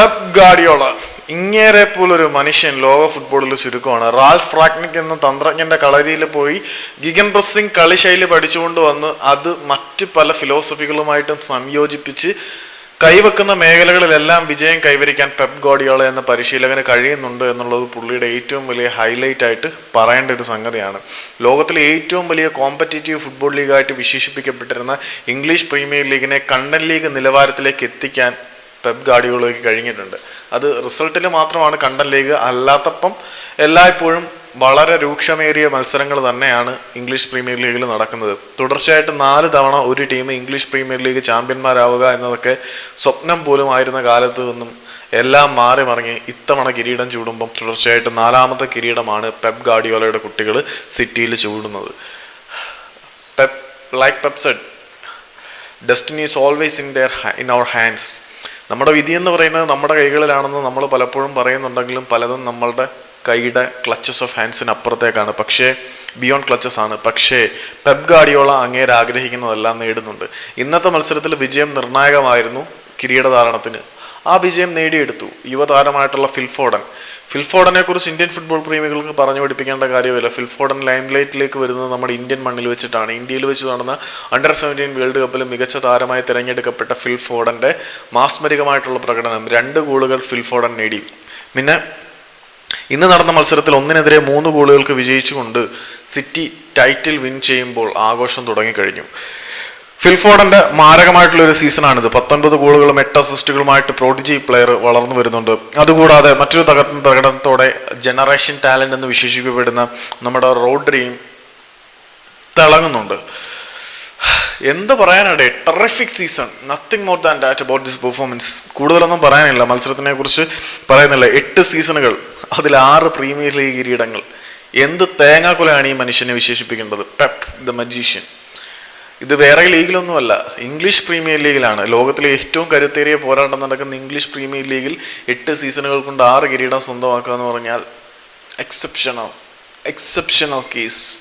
Pep ഗാഡിയോള. ഇങ്ങേരെ പോലൊരു മനുഷ്യൻ ലോക ഫുട്ബോളിൽ ചുരുക്കമാണ്. റാൽഫ് ഫ്രാക്നിക് എന്ന തന്ത്രജ്ഞന്റെ കളരിയിൽ പോയി ഗിഗൻ പ്രസിംഗ് കളിശൈലി പഠിച്ചുകൊണ്ട് വന്ന് അത് മറ്റ് പല ഫിലോസഫികളുമായിട്ടും സംയോജിപ്പിച്ച് കൈവെക്കുന്ന മേഖലകളിലെല്ലാം വിജയം കൈവരിക്കാൻ പെപ് ഗോഡിയോള എന്ന പരിശീലകന് കഴിയുന്നുണ്ട് എന്നുള്ളത് പുള്ളിയുടെ ഏറ്റവും വലിയ ഹൈലൈറ്റ് ആയിട്ട് പറയേണ്ട ഒരു സംഗതിയാണ്. ലോകത്തിലെ ഏറ്റവും വലിയ കോമ്പറ്റേറ്റീവ് ഫുട്ബോൾ ലീഗായിട്ട് വിശേഷിപ്പിക്കപ്പെട്ടിരുന്ന ഇംഗ്ലീഷ് പ്രീമിയർ ലീഗിനെ കണ്ടൻ ലീഗ് നിലവാരത്തിലേക്ക് എത്തിക്കാൻ പെപ് ഗാഡിയോളയ്ക്ക് കഴിഞ്ഞിട്ടുണ്ട്. അത് റിസൾട്ടിൽ മാത്രമാണ് കണ്ടൻ ലീഗ് അല്ലാത്തപ്പം എല്ലായ്പ്പോഴും വളരെ രൂക്ഷമേറിയ മത്സരങ്ങൾ തന്നെയാണ് ഇംഗ്ലീഷ് പ്രീമിയർ ലീഗിൽ നടക്കുന്നത്. തുടർച്ചയായിട്ട് നാല് തവണ ഒരു ടീം ഇംഗ്ലീഷ് പ്രീമിയർ ലീഗ് ചാമ്പ്യന്മാരാവുക എന്നതൊക്കെ സ്വപ്നം പോലും ആയിരുന്ന കാലത്ത് നിന്നും എല്ലാം മാറി മറിഞ്ഞ് ഇത്തവണ കിരീടം ചൂടുമ്പം തുടർച്ചയായിട്ട് നാലാമത്തെ കിരീടമാണ് പെപ് ഗാഡിയോലയുടെ കുട്ടികൾ സിറ്റിയിൽ ചൂടുന്നത്. Pep like Pep said destiny is always in their in our hands നമ്മുടെ വിധി എന്ന് പറയുന്നത് നമ്മുടെ കൈകളിലാണെന്ന് നമ്മൾ പലപ്പോഴും പറയുന്നുണ്ടെങ്കിലും പലതും നമ്മളുടെ കൈയുടെ ക്ലച്ചസ് ഓഫ് ഹാൻഡ്സിന് അപ്പുറത്തേക്കാണ്. പക്ഷേ ബിയോണ്ട് ക്ലച്ചസ് ആണ്. പക്ഷേ പെബ് ഗാഡിയോള അങ്ങേര് ആഗ്രഹിക്കുന്നതെല്ലാം നേടുന്നുണ്ട്. ഇന്നത്തെ മത്സരത്തിൽ വിജയം നിർണായകമായിരുന്നു കിരീടധാരണത്തിന് ആ വിജയം നേടിയെടുത്തു. യുവതാരമായിട്ടുള്ള ഫിൽഫോഡൻ ഫിൽഫോഡനെ കുറിച്ച് ഇന്ത്യൻ ഫുട്ബോൾ പ്രേമികൾക്ക് പറഞ്ഞു പഠിപ്പിക്കേണ്ട കാര്യമില്ല. ഫിൽഫോഡൻ ലൈംലൈറ്റിലേക്ക് വരുന്നത് നമ്മുടെ ഇന്ത്യൻ മണ്ണിൽ വെച്ചിട്ടാണ്. ഇന്ത്യയിൽ വെച്ച് നടന്ന അണ്ടർ സെവന്റീൻ വേൾഡ് കപ്പിൽ മികച്ച താരമായി തിരഞ്ഞെടുക്കപ്പെട്ട ഫിൽഫോഡന്റെ മാസ്മരികമായിട്ടുള്ള പ്രകടനം രണ്ട് ഗോളുകൾ ഫിൽഫോഡൻ നേടി. പിന്നെ ഇന്ന് നടന്ന മത്സരത്തിൽ ഒന്നിനെതിരെ മൂന്ന് ഗോളുകൾക്ക് വിജയിച്ചുകൊണ്ട് സിറ്റി ടൈറ്റിൽ വിൻ ചെയ്യുമ്പോൾ ആഘോഷം തുടങ്ങിക്കഴിഞ്ഞു. ഫിൽഫോർഡന്റെ മാരകമായിട്ടുള്ള ഒരു സീസണാണിത്. പത്തൊൻപത് ഗോളുകളും എട്ട് അസിസ്റ്റുകളുമായിട്ട് പ്രോഡിജി പ്ലെയർ വളർന്നു വരുന്നുണ്ട്. അതുകൂടാതെ മറ്റൊരു തക പ്രകടനത്തോടെ ജനറേഷൻ ടാലന്റ് എന്ന് വിശേഷിക്കപ്പെടുന്ന നമ്മുടെ റോഡ്രിയും തിളങ്ങുന്നുണ്ട്. എന്ത് പറയാനാണ് terrific season nothing more than that about this performance കൂടുതലൊന്നും പറയാനില്ല. മത്സരത്തിനെ കുറിച്ച് പറയുന്നില്ല. എട്ട് സീസണുകൾ അതിൽ ആറ് പ്രീമിയർ ലീഗ് കിരീടങ്ങൾ. എന്ത് തേങ്ങാക്കുലയാണ് ഈ മനുഷ്യനെ വിശേഷിപ്പിക്കേണ്ടത്? പെപ് ദ മജീഷ്യൻ ഇത് വേറെ ലീഗിലൊന്നുമല്ല. English premier ലീഗിലാണ്. ലോകത്തിലെ ഏറ്റവും കരുത്തേറിയ പോരാട്ടം നടക്കുന്ന ഇംഗ്ലീഷ് പ്രീമിയർ ലീഗിൽ എട്ട് സീസണുകൾ കൊണ്ട് ആറ് കിരീടം സ്വന്തമാക്കുക എന്ന് പറഞ്ഞാൽ എക്സെപ്ഷനോ എക്സെപ്ഷനോ കേസ്.